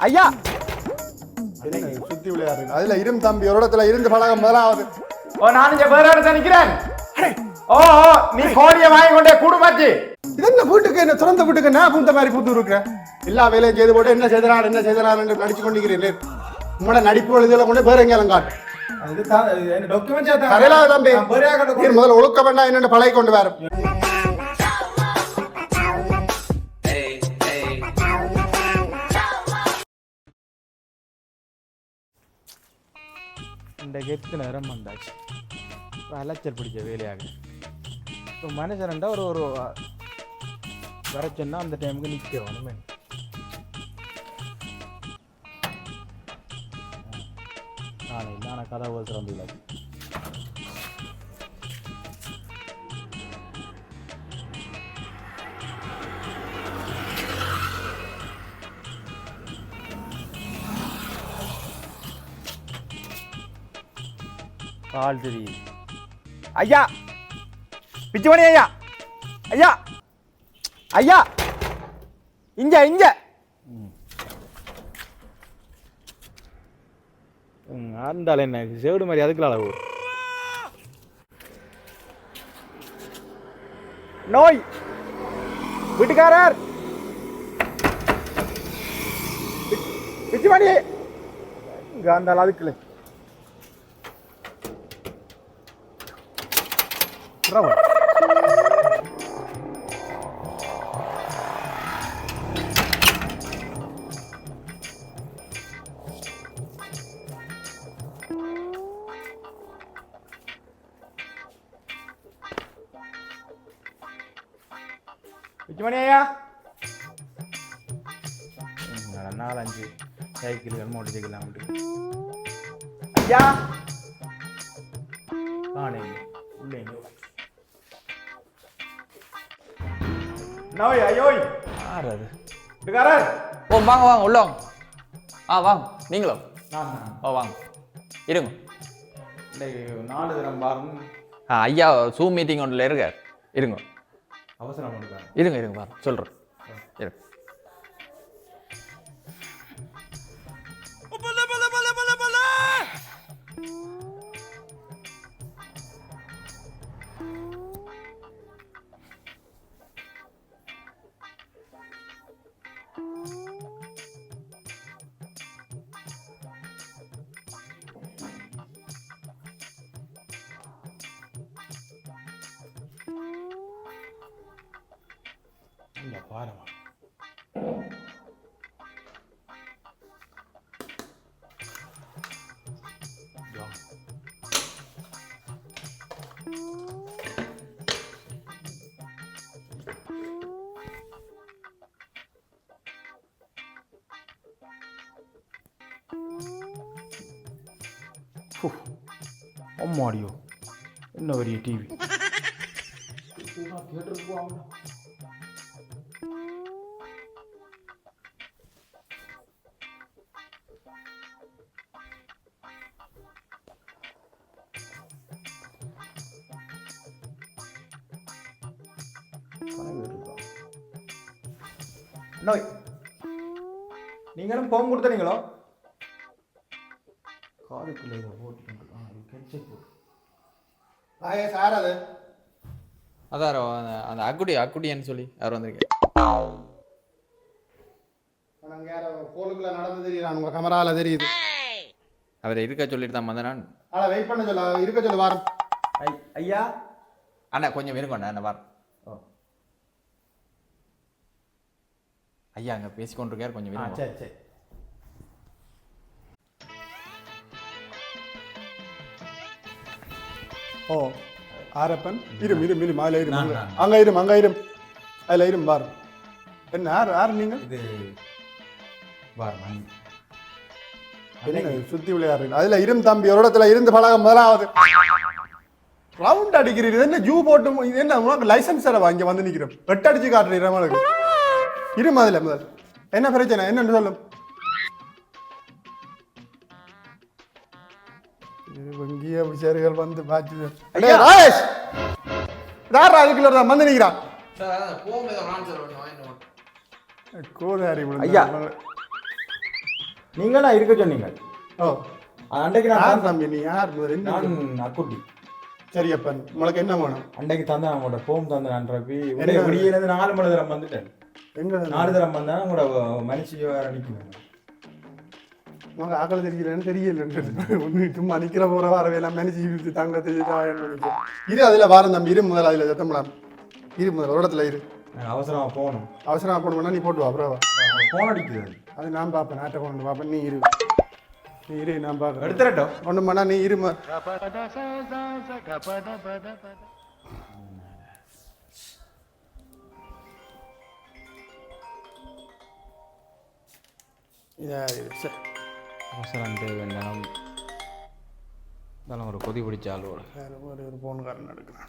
ஐயா! என்ன சுத்தி விளையாடுறீங்க? அதுல இரும் தம்பி ஒரு இடத்துல இருந்து பழகம் முதலாவது. ஓ நான் இங்க வேற இடத்துல நிக்கிறேன். ஓ நீ கோழிய வாங்கி கொண்டே குடும்பத்தி இது என்ன வீட்டுக்கு என்ன திறந்த வீட்டுக்கு நான் பூந்த மாதிரி பூத்து இருக்கிறேன் எல்லா வேலையும் செய்து போட்டு என்ன செய்தனார் என்ன செய்தனார் என்று நடிச்சு கொண்டிருக்கிறீர்கள். உங்களோட நடிப்பு இதுல கொண்டு வேற எங்கேயும் காட்டு. முதல்ல ஒழுக்க வேண்டாம் என்னென்ன பழகி கொண்டு வர. இந்த கெத்து நேரம் வந்தாச்சு. இப்போ அலைச்சல் பிடிச்ச வேலையாக. இப்போ மனுஷன்டா ஒரு ஒரு வர அந்த டைமுக்கு நிற்க ஒன்றுமே நானே நான் கதவு திறந்துள்ளது கால் தெரியுது ஐயா! பிச்சுமணி ஐயா! ஐயா! ஐயா! இங்க இங்க! ஆண்டாள் என்ன? செவிடு மாதிரி அதுக்குள்ள அளவு. நோய்! வீட்டுக்காரர்! பிச்சுமணி இங்க அந்த அதுக்குள்ள. Brawo. മണിയായ നാളഞ്ച് സൈക്കിളുകൾ മോട്ടോർ അയ്യാ நோய் ஐயோய் யார் அது ஓ வாங்க வாங்க உள்ள வாங்க ஆ வாங்க நீங்களும். ஓ வாங்க இருங்க இன்னைக்கு நாலு தினம் பாருங்க ஆ ஐயா சூம் மீட்டிங் ஒன்றில் இருக்கார் இருங்க அவசரம் இருங்க இருங்க பாருங்க சொல்கிறேன் இருங்க அம்மாடியோ என்ன பெரிய டிவி நோய் நீங்களும் போம் கொடுத்துறீங்களோ காதுக்குள்ள போட்டுக்கிட்டு ஆ போட்டு ஆயே சார் அது. அதான் அந்த அந்த அக்குடி அக்குடின்னு சொல்லி யார் வந்திருக்கீங்க நாங்க யாரோ போனுக்குள்ள நடந்து தெரியுறான் உங்க கமரால தெரியுது. அவர் இருக்க சொல்லிட்டு தான் வந்தேன்? ஆனா வெயிட் பண்ண சொல்ல இருக்க சொல்ல வாரம். ஐ- ஐயா? அண்ணா கொஞ்சம் இருங்கண்ணா என்ன பாரு ஐயா அங்கே பேசிக்கொண்டிருக்கார் கொஞ்சம் சரி சரி. ஓ ஆரப்பன்? இரும் இரும் இரும் அதுல இரும் அங்க- இரும் அங்க இரும் அதுல இரும் பாரு. என்ன யார் யார் நீங்க? இது சுத்தி விளையாடுறீங்க? அதுல இரும் தம்பி ஒரு இடத்துல இருந்து பழகம் முதலாவது. ரவுண்ட் அடிக்கிறீங்க இது என்ன ஜூ போட்டு இது என்ன உனக்கு லைசன்ஸ் தர வாங்கி வந்து நிக்கிறோம்? வெட்டு அடிச்சு காட்டுறீங்க இரும் அதுல முதல் என்ன பிரச்சனை? என்னன்னு சொல்லும் இது வங்கிய விசாரிகள் வந்து பாத்து ஐயா! ராஜேஷ்! யார் அதுக்குள்ள தான் வந்து நிக்கிறான் கோதாரி ஐயா! நீங்களா இருக்க சொன்னீங்க. ஓ. அன்றைக்கு நான் தம்பி நீ? யார்? நான் அக்குட்டி. சரி அப்பன் உங்களுக்கு என்ன வேணும்? அன்றைக்கு தந்தேன் அவங்களோட ஃபோம் தந்தேன் ரவி என்ன? விடியிலேருந்து நாலு மணி தரம் வந்துட்டேன். எங்க நாலு தரம் வந்தேன் உங்களோட மனுஷி வேற நிற்கணும் உனக்கு ஆக்கள் தெரியலன்னு தெரியல. ஒன்று சும்மா நிக்கிற போற வரவே எல்லாம் நினைச்சு இழுத்து தாங்க தெரியுதா இரு அதுல வாரம் தம்பி இரு முதல்ல அதுல சத்தம்லாம் இரு முதல்ல ஒரு இடத்துல இரு. நான் அவசரமா போகணும். அவசரமா போகணும்னா நீ போட்டு வா அப்புறம். ஃபோன் அடிக்குது அது. நான் பார்ப்பேன் நாட்டை கொண்டு பார்ப்பேன் நீ இரு. நீ இரு நான் பார்க்கறேன். எடுத்துறட்டும் ஒன்றும் பண்ணா நீ இருமா இது சரி. அவசரம் தேவை வேண்டாம் இதெல்லாம் ஒரு கொதி பிடிச்ச ஆளோட வேற ஒரு ஒரு ஃபோனுக்காரன் எடுக்கிறேன்.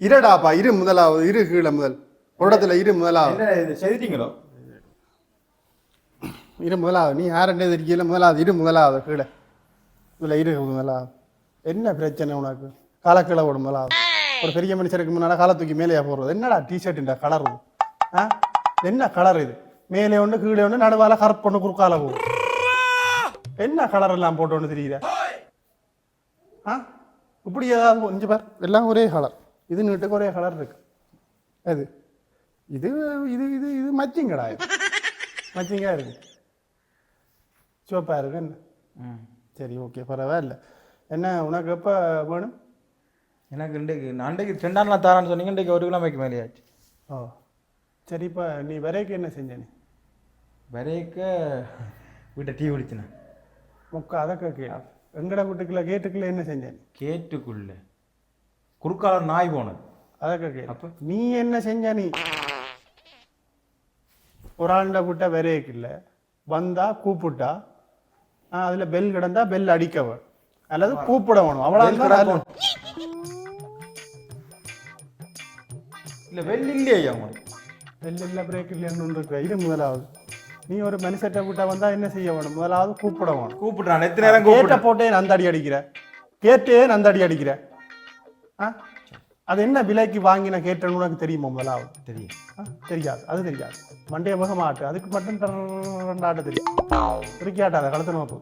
இருடாப்பா இரு முதலாவது இரு கீழே முதல். ஒரு இடத்துல இரு முதலாவது. செய்திட்டீங்களோ இரு முதலாவது நீ யாருன்றே தெரியல முதலாவது இரு முதலாவது கீழே. இதில் இரு முதலாவது. என்ன பிரச்சனை உனக்கு? காலை கீழே போடும் முதலாவது. ஒரு பெரிய மனுஷருக்கு முன்னாடி காலை தூக்கி மேலேயா போடுறது? என்னடா டிஷர்ட்டுன்ற கலர் ஆ? என்ன கலர் இது? மேலே ஒன்று கீழே ஒன்று நடுவால கருப்பு ஒன்று குறுக்கால போகும் என்ன கலர் எல்லாம் போட்டு ஒன்று தெரியுதா? ஆ? இப்படி ஏதாவது கொஞ்சம் பார். எல்லாம் ஒரே கலர் இது நீட்டுக்கு ஒரே கலர் இருக்கு. அது? இது இது இது இது மச்சிங்கடா இது. மச்சிங்கா இருக்கு. சிவப்பா இருக்கு என்ன? ம். சரி ஓகே பரவாயில்ல. என்ன உனக்கு எப்போ வேணும்? எனக்கு இன்றைக்கு நான் அன்றைக்கு ரெண்டாம் நாள் தரேன்னு சொன்னீங்க இன்றைக்கு ஒரு கிலோமைக்கு மேலேயாச்சு. ஓ. சரி இப்போ நீ வரைக்கும் என்ன செஞ்ச நீ? வரைக்க வீட்டை டீ குடிச்சினேன். முக்கா அதை கேட்க எங்கட வீட்டுக்குள்ள கேட்டுக்குள்ள என்ன செஞ்ச நீ? கேட்டுக்குள்ள. குறுக்கால நாய் போனது. அதை கேட்க அப்ப? நீ என்ன செஞ்ச நீ? ஒரு ஆண்ட விட்ட வரைக்கில்ல வந்தா கூப்பிட்டா அதுல பெல் கிடந்தா பெல் அடிக்கவ. அல்லது கூப்பிட வேணும். அவ்வளோ இல்லை வெள்ளி இல்லையா உங்களுக்கு பெல் இல்லை பிரேக் இல்லைன்னு ஒன்று இருக்கு இது முதலாவது. நீ ஒரு மனுஷட்ட விட்டா வந்தா என்ன செய்ய வேணும்? முதலாவது கூப்பிட வேணும். கூப்பிட்றான். எத்தனை நேரம் கேட்ட போட்டே நந்தாடி அடிக்கிற. கேட்டே நந்தாடி அடிக்கிற. ஆ? அது என்ன விலைக்கு வாங்கின கேட்டேன்னு உனக்கு தெரியுமா முதலாவது? தெரியும்? தெரியாது. அது தெரியாது. மண்டைய முகம் ஆட்டு. அதுக்கு மட்டும் ஆட்ட தெரியும். திருக்கி ஆட்டாத கழுத்து நோக்கு.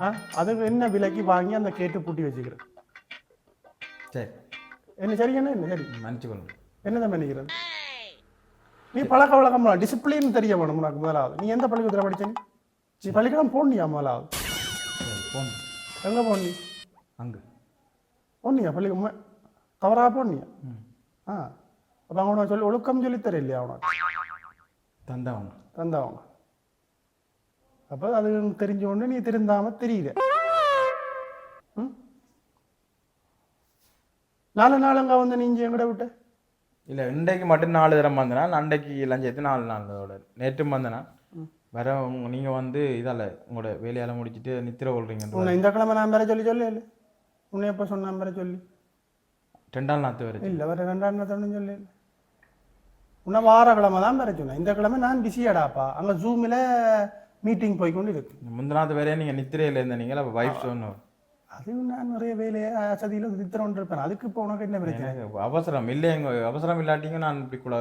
ஆ? அது என்ன விலைக்கு வாங்கி அந்த கேட்டு பூட்டி வச்சுக்கிற சரி. என்ன சரி என்ன என்ன சரி. மன்னிச்சுக்கொள்ளுங்க. என்னதான் பண்ணிக்கிறது நீ பழக்க வழக்கம் டிசிப்ளின் தெரிய வேணும் உனக்கு முதலாவது. நீ எந்த பள்ளிக்கூடத்தில் படிச்ச நீ? பள்ளிக்கூடம் போனியா முதலாவது? போங்க எங்க போனி? அங்கே. போனியா பள்ளிக்கூடம்? தவறா போனியா? ஆ. அப்போ அவனை சொல்லி ஒழுக்கம் சொல்லி தர இல்லையா அவனுக்கு தந்தவங்க. தந்தவங்க. அப்போ அது தெரிஞ்ச உடனே நீ திருந்தாம தெரியல. ம்? நாலு நாள் அங்கே வந்து நீ எங்கட விட்ட? இல்லை இன்றைக்கு மட்டும் நாலு தரம் வந்தனா அன்றைக்கு எல்லாம் சேர்த்து நாலு நாளோட நேற்றும் வந்தனா வர நீங்கள் வந்து இதால் உங்களோட வேலையால முடிச்சிட்டு நித்திர கொள்றீங்க இந்த கிழமை நான் வேற சொல்லி சொல்ல இல்லை உன்னை எப்போ சொன்னான் வேற சொல்லி. ரெண்டாம் நாத்து வரை இல்லை வேற ரெண்டாம் தண்ணு சொல்லி. இல்லை உன்னை வார கிழமை தான் வேற சொன்னேன். இந்த கிழமை நான் பிஸியாடாப்பா அங்கே ஜூமில் மீட்டிங் போய் கொண்டு இருக்கு. முந்தின நாத்து வரையே நீங்கள் நித்திரையில் இருந்தீங்களா? அப்போ வைஃப் சொன்னோம். அது நான் நிறைய வேலையை அசதியில் தித்திரம் இருப்பேன் அதுக்கு இப்போ உனக்கு என்ன பிரச்சனை? அவசரம் இல்லை எங்க அவசரம் இல்லாட்டிங்க நான் இப்படி கூட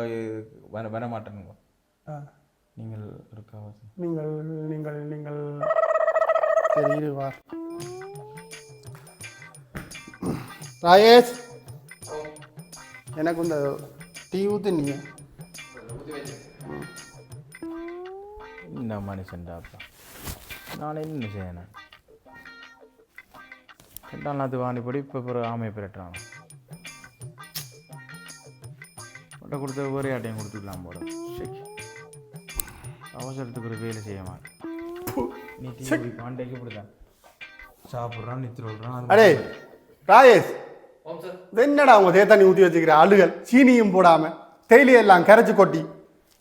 வர வர மாட்டேனுங்க. ஆ. நீங்கள் இருக்க அவசரம் நீங்கள் நீங்கள் நீங்கள். சரி வா. ராயேஷ் எனக்கு இந்த டீ ஊத்து நீ. இந்த மனுஷன்டாப்பா நான் என்ன செய்யணும்? வாண்டிப்படி இப்போ பிறகு ஆமை பிரட்டுறான் மட்டும் கொடுத்த ஒரே ஆட்டையும் கொடுத்துக்கலாம் போல. சரி அவசரத்துக்கு ஒரு வேலை செய்ய மாட்டேன். நீ டிவி பாண்டைக்கு இப்படிதான் சாப்பிட்றான் நித்திர விடுறான் அடே ராயேஷ் என்னடா உங்க தேத்தானி ஊற்றி வச்சுக்கிற ஆளுகள் சீனியும் போடாம எல்லாம் கரைச்சு கொட்டி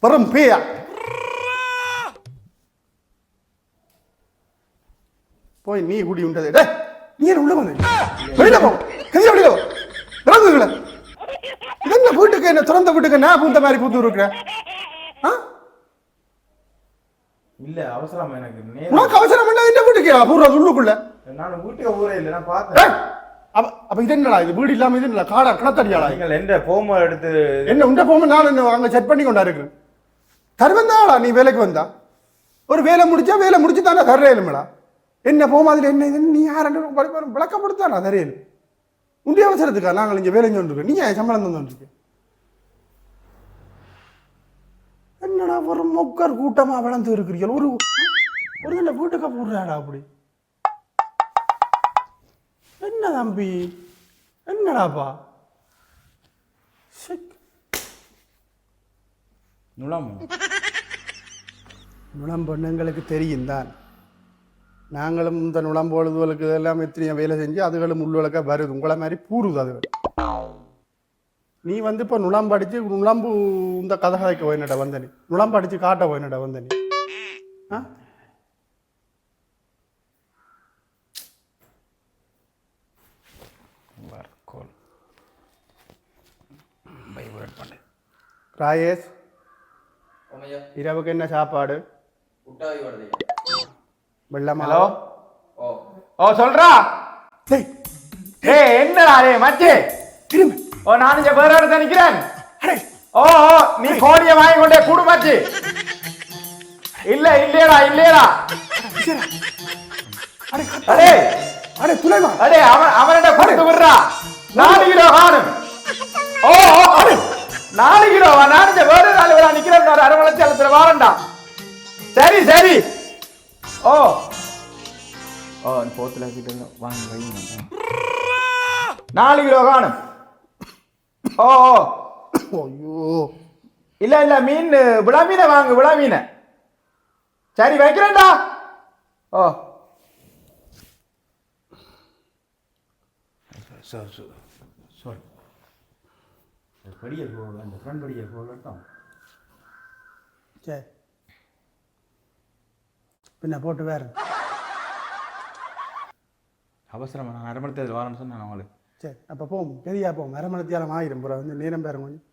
பெரும் பேயா? போய் நீ குடி உண்டது. டேய். நீ என்ன உள்ள வந்து வெளியில போ. கதிர வெளியில போ. இறங்குங்கள இது என்ன வீட்டுக்கு என்ன திறந்த வீட்டுக்கு நான் பூந்த மாதிரி பூத்து இருக்கிற ஆ? இல்ல அவசரம் எனக்கு. உனக்கு அவசரம் என்ன இந்த வீட்டுக்கு பூரா உள்ளுக்குள்ள. நான் வீட்டுக்கு ஊரே இல்லை நான் பார்த்தேன். அப்ப அப்ப இது என்னடா இது? வீடு இல்லாம இது என்ன காடா கிணத்தடியாளா இது? நீங்கள் எந்த போமோ எடுத்து என்ன உண்ட போகும்போது நான் என்ன அங்க செட் பண்ணி கொண்டா இருக்கு தருவந்தாளா நீ வேலைக்கு வந்தா? ஒரு வேலை முடிச்சா வேலை முடிச்சு தானே தரையிலுமேடா என்ன போகும் அதில் என்ன இது? நீ யார் விளக்கப்படுத்தானா? தரையில் உண்டிய அவசரத்துக்கா? நாங்கள் இங்கே வேலை செஞ்சுருக்கோம் நீ ஏன் சம்பளம் தந்துருக்க என்னடா ஒரு மொக்கர் கூட்டமா வளர்ந்து இருக்கிறீர்கள்? ஒரு ஒரு நல்ல வீட்டுக்கு போடுறாடா அப்படி? என்ன தம்பி? என்னடாப்பா? நுழம்பு. எங்களுக்கு தெரியும் தான். நாங்களும் இந்த நுழம்பொழுதுகளுக்கு இதெல்லாம் எத்தனையோ வேலை செஞ்சு அதுகளும் உள்ளுவழக்க வருது. உங்களை மாதிரி பூருது அது. நீ வந்து இப்போ நுழம்பு அடிச்சு நுழம்பு இந்த கதை கதைக்க போயினட வந்த நீ நுழம்பு அடிச்சு காட்ட போயினட வந்த நீ ஆ ராயேஷ் இரவுக்கு என்ன சாப்பாடு? வெள்ளமா? ஹலோ? ஓ. ஓ சொல்றா. டேய். ஏய் என்னடா டேய் மச்சி? திரும்ப ஓ நான் இங்க வேற இடத்துல நிக்கிறேன். அடே. ஓ ஓ நீ கோழிய வாங்கி கொண்டே கூடு மச்சி. இல்ல இல்லையடா இல்லையடா. அடே அடே. அடே துளைமா அடே அவன் அவன்கிட்ட கொடுத்து விடுறா. நாலு கிலோ காணும். ஓ ஓ அடே. நாலு கிலோவா? நான் இங்க வேற நாலு வேலை நிக்கிறேன். ஒரு அரை மலச்சலத்துல வாரண்டா சரி சரி. ஓ. ஓ போத்தில் கிட்ட வாங்கி வைங்க நாலு கிலோ காணும். ஓ ஓ. ஐயோ. இல்ல இல்ல மீன் விழா மீனை வாங்கு விழா மீனை. சரி வைக்கிறேன்டா. ஓ. சார் சாரி படிய போகல அந்த ஃப்ரெண்ட் படிய போகலட்டும் சரி. பின்ன போட்டு வேற. அவசரமா நான் அரை மணி தேர்தல் வரேன்னு சொன்னேன் அவங்களுக்கு சரி அப்போ போம் பெரியா போம் மரமணத்தியாலம் ஆயிரம் புறம் வந்து நேரம் பேரும் கொஞ்சம்.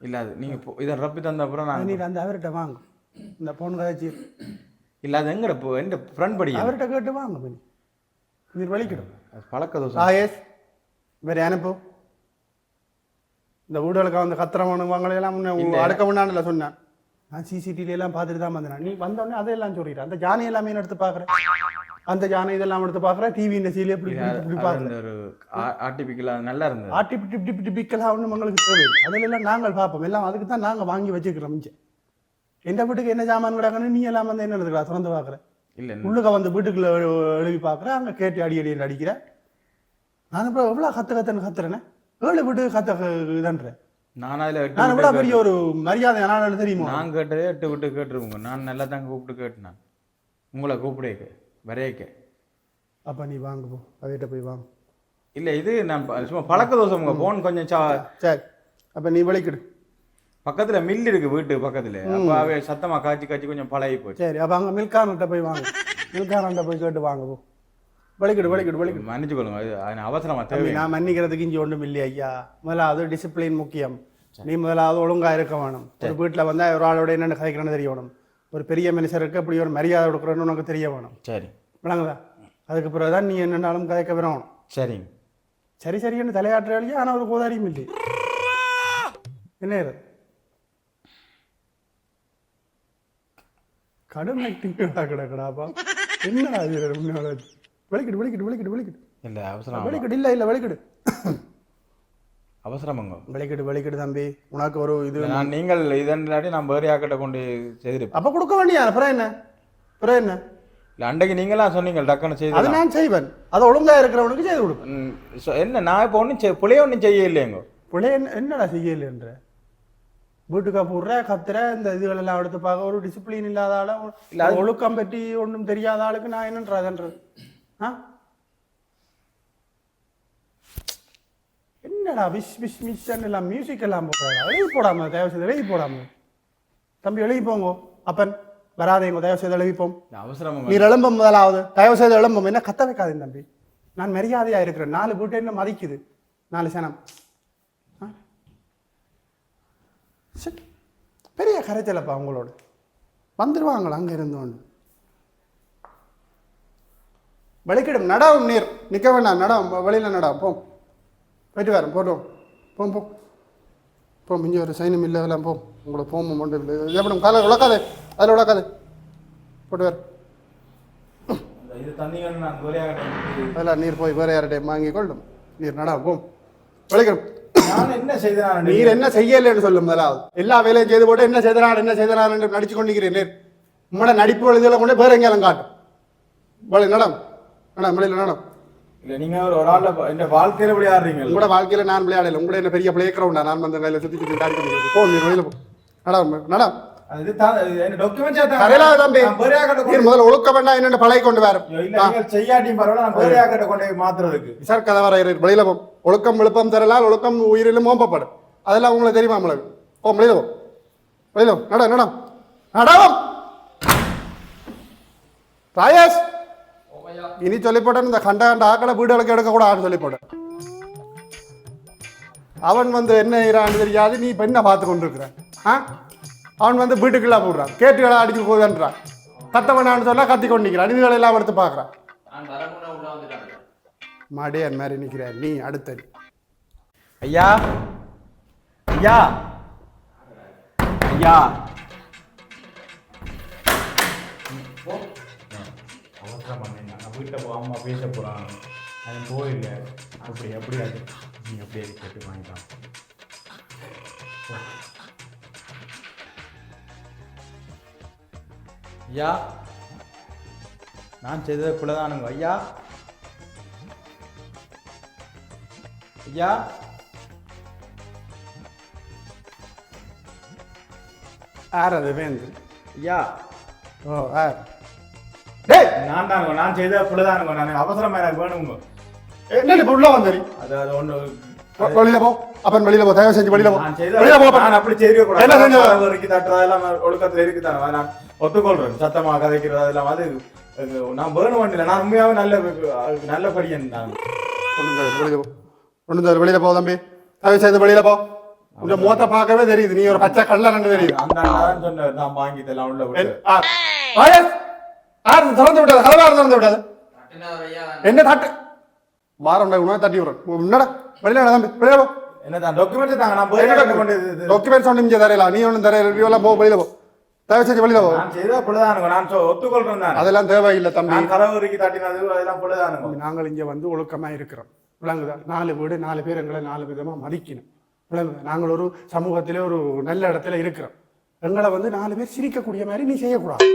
இல்லை அது நீங்கள் இதை ரப்பி தந்த அப்புறம் நான் நீ அந்த அவர்கிட்ட வாங்க. இந்த பொண்ணு கதைச்சி இல்லை அது எங்கட போ எந்த ஃப்ரெண்ட் படிய அவர்கிட்ட கேட்டு வாங்க பின் நீர் வலிக்கிடும். பழக்க தோசை. ராயேஷ் வேற அனுப்பு. இந்த வீடுகளுக்கு வந்து கத்திரவனு வாங்கலையெல்லாம் முன்ன அடுக்க முன்னாடில சொன்னேன். நான் சிசிடிவி எல்லாம் பார்த்துட்டு தான் வந்தேன். நீ வந்தோடனே அதையெல்லாம் சொல்லிடுறேன் அந்த ஜானை எல்லாமே எடுத்து பார்க்குறேன். அந்த ஜானை இதெல்லாம் எடுத்து பார்க்குறேன். டிவி இந்த சீரியல் இப்படி பார்க்குறேன். ஒரு ஆர்டிபிக்கலாக நல்லா இருந்தது. பிக்கலாம் ஒன்றும் உங்களுக்கு தேவை அதில் எல்லாம் நாங்கள் பார்ப்போம். எல்லாம் அதுக்கு தான் நாங்கள் வாங்கி வச்சுக்கிறோம் எந்த வீட்டுக்கு என்ன ஜாமான் கிடக்குன்னு நீ எல்லாம் வந்து என்ன எடுத்துக்கலாம்? திறந்து பார்க்குறேன். இல்லை உள்ளுக்க வந்து வீட்டுக்குள்ள எழு- எழுதி பார்க்குறேன். அங்கே கேட்டு அடி அடி அடிக்கிறேன். நான் இப்போ எவ்வளோ கத்து கத்துன்னு கத்துறேனே? ஏழு வீட்டுக்கு கத்த இதன்றேன். நான் அதில் நான் பெரிய ஒரு மரியாதை ஆனால் தெரியுமா? நான் கேட்டதே எட்டு விட்டு கேட்டுருவோங்க. நான் நல்லா தான் கூப்பிட்டு கேட்டேன். உங்களை கூப்பிடேக்க வரையக்க. அப்போ நீ வாங்க போ. அவைகிட்ட போய் வாங்க. இல்லை இது நான் சும்மா பழக்க தோசை உங்க ஃபோன் கொஞ்சம் சா சரி அப்போ நீ விளைக்கிடு. பக்கத்துல மில் இருக்கு வீட்டு பக்கத்துல. அப்ப அவை சத்தமா காய்ச்சி காய்ச்சி கொஞ்சம் பழகி போச்சு. சரி அப்போ அங்கே மில்காரன்கிட்ட போய் வாங்க. மில்காரன்கிட்ட போய் கேட்டு வாங்க போ. விளைக்கிடு விளைக்கிடு விளைக்கிடு மன்னிச்சு கொள்ளுங்க அது அது அவசரமா தேவை நான் மன்னிக்கிறதுக்கு இங்கே ஒன்றும் இல்லை ஐயா. முதலாவது டிசிப்ளின் முக்கியம். நீ முதலாவது ஒழுங்கா இருக்க வேணும். ஒரு வீட்டில் வந்தா ஒரு ஆளோட என்னென்ன கதைக்கிறேன்னு தெரிய வேணும் ஒரு பெரிய மனுஷருக்கு அப்படி ஒரு மரியாதை கொடுக்குறேன்னு உனக்கு தெரிய வேணும். சரி. விளங்குதா? அதுக்கு பிறகு தான் நீ என்னென்னாலும் கதைக்க வரணும் சரிங்க சரி சரின்னு தலையாட்டுற வழியா ஆனால் ஒரு கோதாரியும் இல்லை. என்ன கடும் ஆக்டிங்கா கிடக்கடாப்பா. இது உண்மையோட விளக்கிடு விளக்கிடு விளக்கிடு விளக்கிடு இல்ல அவசரம் விளக்கிடு இல்லை இல்லை விளக்கிடு அவசரமுங்க விளக்கிடு விளக்கிடு தம்பி. உனக்கு ஒரு இது நான் நீங்கள் இதன்லாட்டி நான் வேறு யாக்கிட்ட கொண்டு செய்திருப்பேன். அப்ப கொடுக்க வேண்டியா அப்புறம் என்ன? அப்புறம் என்ன? இல்ல அன்றைக்கு நீங்களா சொன்னீங்க டக்குன்னு அது செய்து நான் செய்வேன். அது ஒழுங்கா இருக்கிறவனுக்கு செய்து கொடுப்பேன். என்ன நான் இப்போ ஒன்றும் பிள்ளைய ஒன்றும் செய்ய இல்லையங்க பிள்ளை என்ன என்னடா செய்யலைன்ற வீட்டுக்கா போடுற கத்துற இந்த இதுகள் எல்லாம் எடுத்து பார்க்க ஒரு டிசிப்ளின் இல்லாத ஆள இல்ல, அது- ஒழுக்கம் பற்றி ஒன்றும் தெரியாத ஆளுக்கு நான் என்னன்றதுன்றது என்னடா விஷ் விஷ் மிஷன் எல்லாம் மியூசிக் எல்லாம் போடுறாடா? எழுதி போடாம தயவு செய்து எழுதி போடாம. தம்பி எழுதி போங்க. அப்பன் வராதேங்க தயவு செய்து எழுதி போம் அவசரமுங்க நீ எழும்பும் முதலாவது. தயவு செய்து எழும்பும். என்ன கத்த வைக்காதீங்க தம்பி. நான் மரியாதையா இருக்கிறேன். நாலு வீட்டை என்ன மதிக்குது. நாலு சனம். பெரிய கரைச்சலப்பா உங்களோட வந்துருவாங்களா அங்க இருந்தோண்டு வெளிக்கிடும் நடவும் நீர். நிக்க வேண்டாம். நடவும். வெளியில நடவும். போம் போயிட்டு வரேன். போட்டோம் போம் போ போம் இங்கே ஒரு சைனம் இல்லை. எல்லாம் போம் உங்களை ஃபோன் பண்ணுறது எப்படி காலை உழக்காது. அதில் உழக்காது. போட்டு வேறு இது தண்ணிகள் நான் கோலியாக அதில் நீர் போய் வேறு யார்கிட்டையும் வாங்கி கொள்ளும். நீர் நடா போம் விளைக்கிறோம் நான் என்ன செய்தேன்? நீர் என்ன செய்யலைன்னு சொல்லும் முதலாவது. எல்லா வேலையும் செய்து போட்டு என்ன செய்தனார் என்ன செய்தனார் என்று நடிச்சு கொண்டிருக்கிறேன். நீர். உங்களோட நடிப்பு எழுதியில் கொண்டு வேற எங்கேயும் காட்டும். வழி நடம் நடம் வெளியில் நடம் இல்ல நீங்க ஒரு ஒரு ஆள்ல இந்த வாழ்க்கையில இப்படி ஆடுறீங்க உங்களோட வாழ்க்கையில நான் விளையாடல உங்களோட என்ன பெரிய பிளே கிரவுண்டா நான் வந்து கையில் சுற்றி சுற்றி தாடி கொண்டு போ நீர் வெளியில் போ. நடம் நடம் அது தான் என்ன டாக்குமெண்ட்ஸ் கரையில தம்பி. நான் பேரையாக்கட்ட நீர் முதல்ல ஒழுக்க வேண்டாம் என்னென்ன கொண்டு வர? இல்ல நீங்க செய்யாட்டியும் பரவாயில்ல நான் கொண்டு மாத்துறதுக்கு. சார் கதை வர வெளியில போ. ஒழுக்கம் விழுப்பம் தரலால் ஒழுக்கம் உயிரிலும் மோப்பப்படும் அதெல்லாம் உங்களுக்கு தெரியுமா நம்மளுக்கு போ வெளியில போ. வெளியில போ. நட நடம் நடவம் ராயேஷ் இனி சொல்லி போட்டேன் இந்த கண்ட கண்ட ஆக்களை வீடுகளுக்கு எடுக்க கூட சொல்லி போட்டேன் அவன் வந்து என்ன செய்யறான்னு தெரியாது நீ இப்ப என்ன பார்த்து கொண்டிருக்கிற ஆ அவன் வந்து வீட்டுக்குள்ள போடுறான் கேட்டுகளை அடிச்சு போகுதுன்றான் கத்த வேணான்னு சொன்னா கத்தி கொண்டிருக்கிறான் இதுகளை எல்லாம் எடுத்து பார்க்கறான் மாடே வரமுன்னா மாதிரி நிக்கிற நீ அடுத்த ஐயா ஐயா ஐயா வீட்டில் அம்மா பேச போகிறான் அவன் போயில்லை அப்படி அப்படி அது நீ அப்படியே கேட்டு வாங்கிக்கலாம். ஐயா நான் செய்தது பிள்ளைதானுங்க ஐயா. ஐயா. யார் அது வேந்து ஐயா. ஓ யார் டேய் நான் தானுங்க நான் செய்த பிள்ளைதானுங்க நான் அவசரமா எனக்கு வேணுங்க. என்ன இப்ப உள்ள வந்தரி அது அது ஒன்று வெளியில போ. அப்பன் வெளியில போ தயவு செஞ்சு வெளியில போ. நான் வெளியில போ நான் அப்படி செய்ய கூடாது என்ன செஞ்ச? வரைக்கும் தட்டுறது எல்லாம் ஒழுக்கத்துல இருக்குதானே அதை நான் ஒத்துக்கொள்றேன். சத்தமா கதைக்கிறது அதெல்லாம் அது நான் வேணும் வண்டியில் நான் உண்மையாவே நல்ல நல்ல படியன் தான் ஒண்ணு வெளியில போ. ஒண்ணு வெளியில போ தம்பி. தயவு செய்து வெளியில போ. உங்க முகத்தை பார்க்கவே தெரியுது. நீ ஒரு பச்சை கல்ல ரெண்டு தெரியுது. அந்த அண்ணன் சொன்னார் நான் வாங்கி தரலாம் உள்ள விட்டு என்- ஆ. ராயேஷ், யார் இது திறந்து விட்டது. கதவா திறந்து ஐயா. என்ன தட்டு? வாரம் உணவை தட்டி விடுறேன். என்னடா வெளியில தம்பி வெளியில போ. டாக்குமெண்ட் தாங்க நான் போய் டாக்குமெண்ட் டாக்குமெண்ட்ஸ் ஒன்றும் இங்கே தரையில நீ ஒன்றும் தரையில எல்லாம் போ வெளியில போ. தயவு செஞ்சு வெளியில போ. நான் செய்த பிள்ளைதானுங்க நான் ஒத்துக்கொள்றேன் தான் அதெல்லாம் தேவையில்லை தம்பி. நான் தட்டினது அதெல்லாம் பிள்ளைதானுங்க நாங்கள் இங்கே வந்து ஒழுக்கமா இருக்கிறோம். விளங்குதா நாலு வீடு நாலு பேர் எங்களை நாலு விதமா மதிக்கணும். விளங்குதா நாங்கள் ஒரு சமூகத்திலே ஒரு நல்ல இடத்துல இருக்கிறோம். எங்களை வந்து நாலு பேர் சிரிக்கக்கூடிய மாதிரி நீ செய்யக்கூடாது.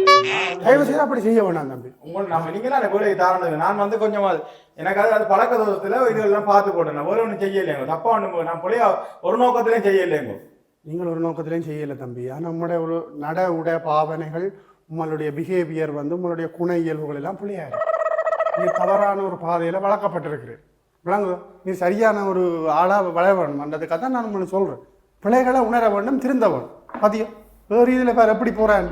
தயவு செய்து அப்படி செய்ய வேண்டாம் தம்பி. உங்களுக்கு நம்ம நீங்க தான் வேலையை தாரணங்க நான் வந்து கொஞ்சம் அது- எனக்கு அது அது பழக்க தோஷத்துல இதெல்லாம் பார்த்து போட்டேன். ஒரு ஒன்றும் செய்யலைங்க தப்பா ஒண்ணு நான் புள்ளைய ஒரு நோக்கத்திலையும் செய்யலைங்க நீங்கள் ஒரு நோக்கத்திலையும் செய்யலை தம்பி. நம்முடைய ஒரு நட உடை பாவனைகள் உங்களுடைய பிஹேவியர் வந்து உங்களுடைய குண இயல்புகள் எல்லாம் பிள்ளையாரு. நீ தவறான ஒரு பாதையில் வளர்க்கப்பட்டிருக்கிறேன் விளங்குதா நீ சரியான ஒரு ஆளாக வளர வேணும் அன்றதுக்காக தான் நான் உங்களுக்கு சொல்கிறேன் பிள்ளைகளை உணர வேண்டும் திருந்த வேணும் பாத்தியம் வேறு இதில் பேர் எப்படி போகிறேன்?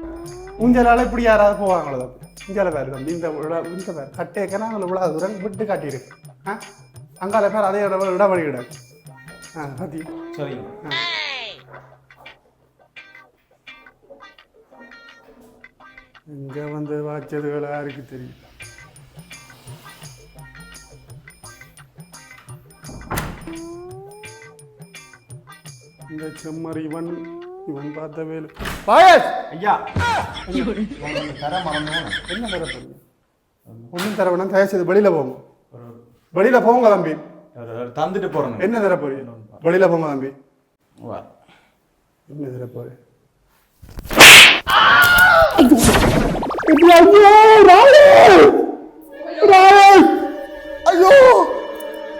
ஊஞ்சலால் இப்படி யாராவது போவாங்களோ? ஊஞ்சல பேர் தம்பி இந்த விழா- இந்த பேர் கட்டேக்க நாங்கள் இவ்வளோ தூரம் விட்டு காட்டியிருக்கு ஆ? அங்கால பேர் அதே இட இடவழி கிடாது ஆ பாத்தியம் சரிங்க இங்க வந்து வாச்சதுகள் யாருக்கு தெரியும். இந்த செம்மறி இவன் பார்த்த வேலு. பாயஸ்! ஐயா! தர மறந்தவன் என்ன தர போறீங்க ஒன்றும் தர வேணாம் தயவு செய்து வெளியில போங்க. வெளியில போங்க தம்பி. தந்துட்டு போறேன். என்ன தர போறீங்க வெளியில போங்க தம்பி. வா. என்ன தர போறேன் ஐயோ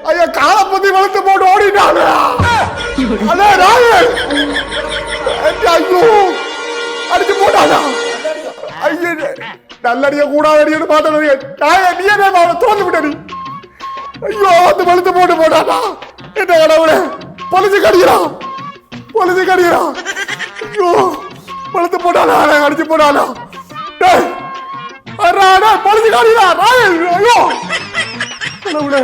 ஐயோ! காலப்பத்தி வளர்த்து போட்டு ஓடிட்டாங்க ராயல் ஐயோ அடிச்சு போட்டானா ஐயோ நல்லடிய கூடாதடின்னு பார்த்தது ராய நீ என்ன அவனை தோந்து விட்ட ஐயோ வந்து வளர்த்து போட்டு போட்டானா என்ன கடவுளே பொலிச்சு கடிக்கிறான் பொலிச்சு கடிக்கிறான் ஐயோ வளர்த்து போட்டானா அடிச்சு போட்டானா டேய் அடா அடா கடிக்கிறான் ராயல் ஐயோ கடவுளே